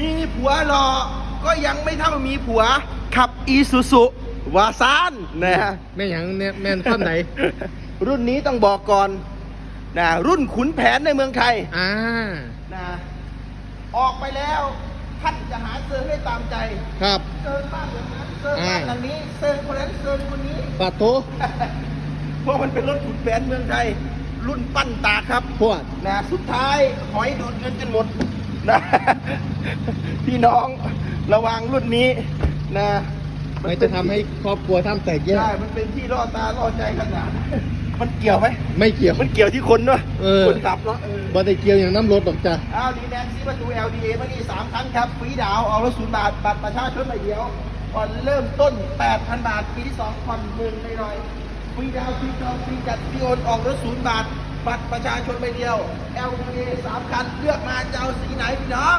มีผัวรอก็ยังไม่เท่ามีผัว ขับอีซูซุวาซานนะฮะแม่หยังเนี่ยแม่นท่อนไหน รุ่นนี้ต้องบอกก่อนนะรุ่นขุนแผนในเมืองไทยอ่านะออกไปแล้วท่านจะหาเซิร์ฟได้ตามใจครับ เซิร์ฟบ้านอย่างนั้นเซิร์ฟบ้านอ่าหลังนี้เซิร์ฟคนนั้นเซิร์ฟคนนี้ปาโตเพราะมันเป็นรถขุนแผนเมืองไทย รุ่นปั้นตาครับพวดนะสุดท้ายหอยดูดเงินกันหมด นะพี่น้องระวังรุ่นนี้นะไม่จะทำให้ครอบครัวท่ามแตกแยก ใช่มันเป็นที่ล่อตาล่อใจขนาดมันเกี่ยวไหมไม่เกี่ยว มันเกี่ยวที่คนเนาะเออ คนขับเนาะเออบ่ได้เกี่ยวอย่างน้ำรถหรอกจ้ะ อ้าวดีแดงซีประตู LDA มานี่สามครั้งครับฟรีดาวน์เอารถศูนย์บาท บัตรประชาชนใบเดียวผ่อนเริ่มต้น 8,000 บาท ปีที่สองผ่อนหมื่นหน่อยๆฟรีดาวน์ฟรีจองฟรีจัดฟรีโอนออกรถศูนย์บาท บัตรประชาชนใบเดียว LPA สามคัน เลือกมาจะเอาสีไหนพี่น้อง